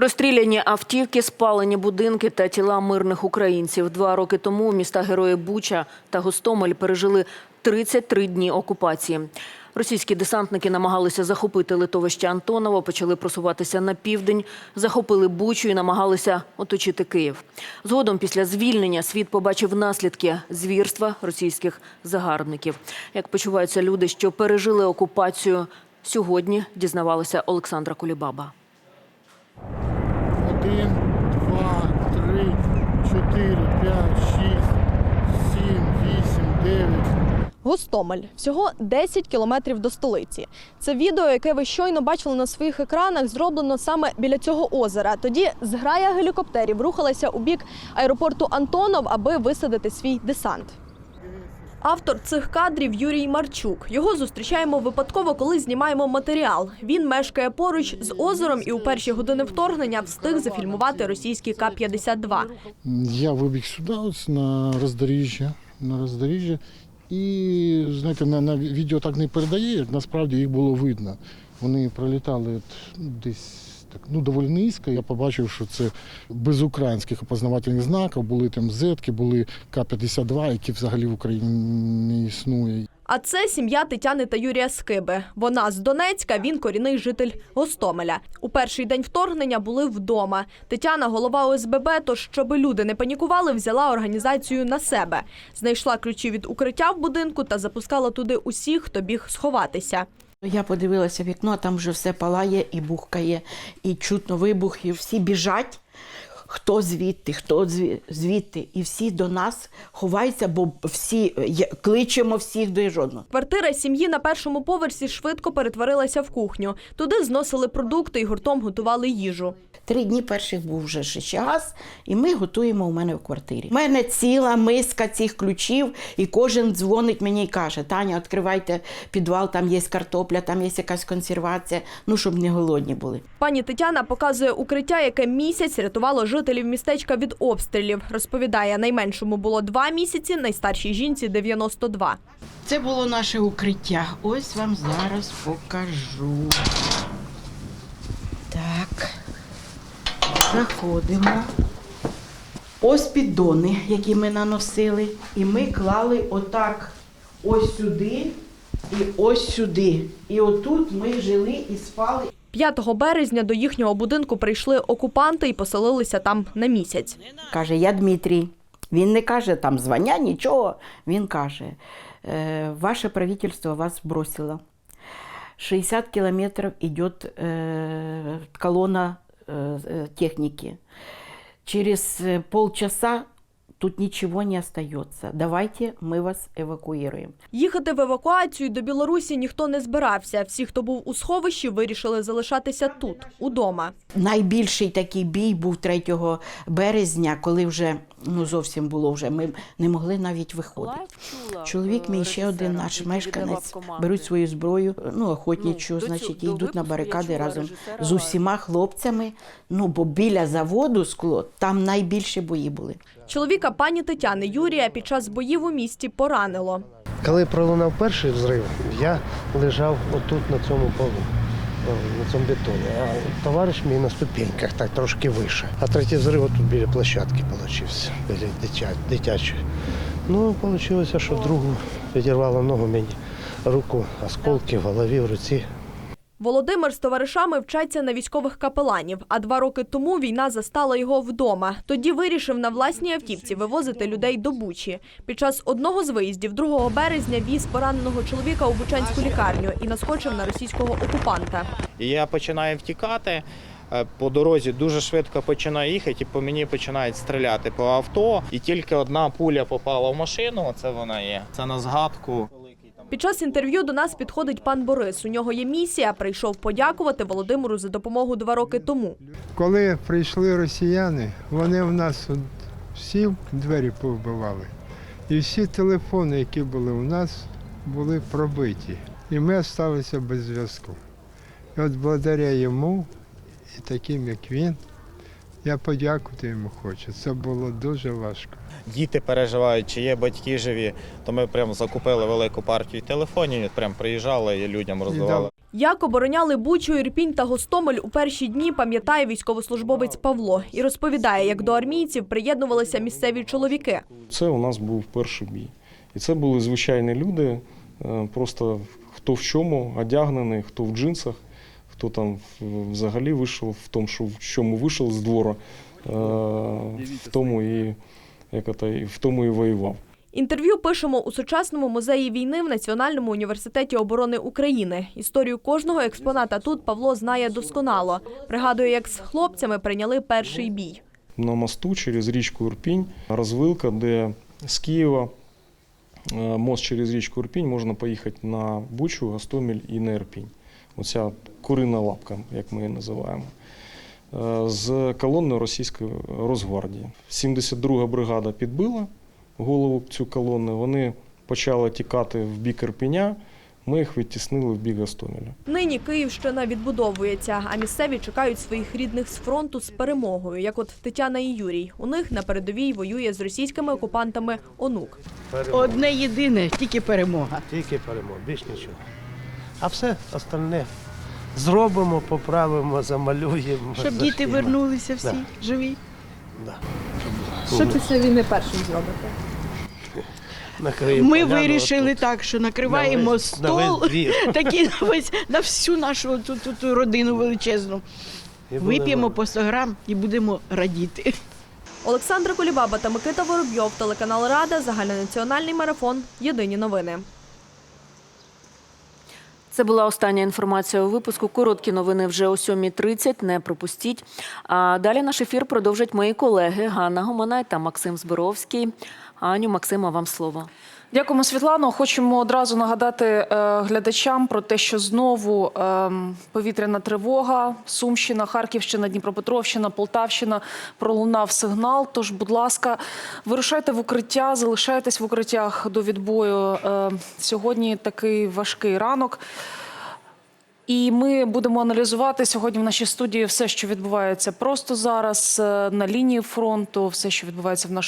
Розстріляні автівки, спалені будинки та тіла мирних українців. Два роки тому міста герої Буча та Гостомель пережили 33 дні окупації. Російські десантники намагалися захопити литовище Антоново, почали просуватися на південь, захопили Бучу і намагалися оточити Київ. Згодом, після звільнення, світ побачив наслідки звірства російських загарбників. Як почуваються люди, що пережили окупацію, сьогодні дізнавалася Олександра Кулібаба. Гостомель всього 10 кілометрів до столиці. Це відео, яке ви щойно бачили на своїх екранах, зроблено саме біля цього озера. Тоді зграя гелікоптерів рухалася у бік аеропорту Антонов, аби висадити свій десант. Автор цих кадрів Юрій Марчук. Його зустрічаємо випадково, коли знімаємо матеріал. Він мешкає поруч з озером і у перші години вторгнення встиг зафільмувати російський К-52. Я вибіг сюди, ось на роздоріжжя, на роздоріжжя. І знаєте, на, на відео так не передає, як насправді їх було видно. Вони пролітали десь так, ну, доволі низько. Я побачив, що це без українських опознавательних знаків, були там зетки, були К-52, які взагалі в Україні не існує. А це сім'я Тетяни та Юрія Скиби. Вона з Донецька, він корінний житель Гостомеля. У перший день вторгнення були вдома. Тетяна, голова ОСББ, тож щоби люди не панікували, взяла організацію на себе. Знайшла ключі від укриття в будинку та запускала туди усіх, хто біг сховатися. Я подивилася вікно, там вже все палає і бухкає, і чутно вибух, і всі біжать. Хто звідти, хто зві- звідти, і всі до нас ховаються, бо всі кличемо всіх до жодного. Квартира сім'ї на першому поверсі швидко перетворилася в кухню. Туди зносили продукти і гуртом готували їжу. Три дні перших був вже ще час, і ми готуємо у мене в квартирі. У мене ціла миска цих ключів, і кожен дзвонить мені і каже: Таня, відкривайте підвал, там є картопля, там є якась консервація, ну щоб не голодні були. Пані Тетяна показує укриття, яке місяць рятувало жителів містечка від обстрілів. Розповідає, найменшому було два місяці, найстаршій жінці 92. Це було наше укриття. Ось вам зараз покажу. Так Заходимо. Ось піддони, які ми наносили. І ми клали отак ось сюди і ось сюди. І отут ми жили і спали. 5 березня до їхнього будинку прийшли окупанти і поселилися там на місяць. Каже, я Дмитрій. Він не каже там звання, нічого. Він каже, «Е, ваше правительство вас бросило. 60 километров идет э, колонна э, э, техники. Через э, полчаса тут ничего не остается. Давайте мы вас эвакуируем. Їхати в евакуацію до Білорусі ніхто не збирався. Всі, хто був у сховищі, вирішили залишатися тут, удома. Найбільший такий бій був 3 березня, коли вже ну, зовсім було вже. Ми не могли навіть виходити. Чоловік мій ще один наш мешканець беруть свою зброю, ну охотничу, Ну, значить, і йдуть на барикади разом з усіма хлопцями. Ну бо біля заводу скло там найбільші бої були. Чоловіка пані Тетяни Юрія під час боїв у місті поранило. Коли пролунав перший взрив, я лежав отут на цьому полу, на цьому бетоні, а товариш мій на ступеньках, так трошки вище. А третій взрив тут біля площадки получився, біля дитя, дитячої. Ну, вийшло, що другу відірвало ногу мені, руку, осколки в голові, в руці. Володимир з товаришами вчаться на військових капеланів, а два роки тому війна застала його вдома. Тоді вирішив на власній автівці вивозити людей до Бучі. Під час одного з виїздів 2 березня віз пораненого чоловіка у Бучанську лікарню і наскочив на російського окупанта. Я починаю втікати. е, По дорозі дуже швидко починаю їхати, і по мені починають стріляти по авто. І тільки одна пуля попала в машину. Це вона є. Це на згадку. Під час інтерв'ю до нас підходить пан Борис. У нього є місія. Прийшов подякувати Володимиру за допомогу два роки тому. Коли прийшли росіяни, вони в нас всі двері повбивали. І всі телефони, які були у нас, були пробиті. І ми залишилися без зв'язку. І от благодаря йому і таким, як він, я подякувати йому хочу. Це було дуже важко. Діти переживають, чи є батьки живі. То ми прямо закупили велику партію телефонів. Прям приїжджали і людям роздавали. Як обороняли Бучу, Ірпінь та Гостомель у перші дні, пам'ятає військовослужбовець Павло і розповідає, як до армійців приєднувалися місцеві чоловіки. Це у нас був перший бій. І це були звичайні люди, е, просто хто в чому одягнений, хто в джинсах, хто там взагалі вийшов в тому, що в чому вийшов з двору, е, в тому і, як это, і в тому і воював. Інтерв'ю пишемо у сучасному музеї війни в Національному університеті оборони України. Історію кожного експоната тут Павло знає досконало. Пригадує, як з хлопцями прийняли перший бій. на мосту через річку Ірпінь, розвилка, де з Києва е, мост через річку Ірпінь можна поїхати на Бучу, Гостомель і на Ірпінь. Оця курина лапка, як ми її називаємо. Е, З колонною російської Росгвардії. 72-га бригада підбила голову цю колону. Вони почали тікати в бік Ірпіня. Ми їх відтіснили в бік Гостомеля. Нині Київщина відбудовується, а місцеві чекають своїх рідних з фронту з перемогою, як от Тетяна і Юрій. У них на передовій воює з російськими окупантами онук. Перемога. Одне єдине, тільки перемога. Тільки перемога, більш нічого. А все остальне зробимо, поправимо, замалюємо. Щоб діти вернулися всі Да. живі. Да. Що після війни першим зробите? Накриємо Ми поляну вирішили отут. так, що На накриваємо весь- на стол весь двір. такий на весь на всю нашу ту, ту, ту родину величезну. І Вип'ємо будемо- по 100 грам і будемо радіти. Олександра Кулібаба та Микита Воробйов, телеканал Рада, загальнонаціональний марафон. Єдині новини. Це була остання інформація у випуску. Короткі новини вже о 7.30, не пропустіть. А далі наш ефір продовжать мої колеги Ганна Гоманай та Максим Зборовський. Аню, Максима, вам слово. Дякуємо, Світлано. Хочемо одразу нагадати е, глядачам про те, що знову е, повітряна тривога, Сумщина, Харківщина, Дніпропетровщина, Полтавщина пролунав сигнал. Тож, будь ласка, вирушайте в укриття, залишайтесь в укриттях до відбою. Е, сьогодні такий важкий ранок. І ми будемо аналізувати сьогодні в нашій студії все, що відбувається просто зараз е, на лінії фронту, все, що відбувається в нашому.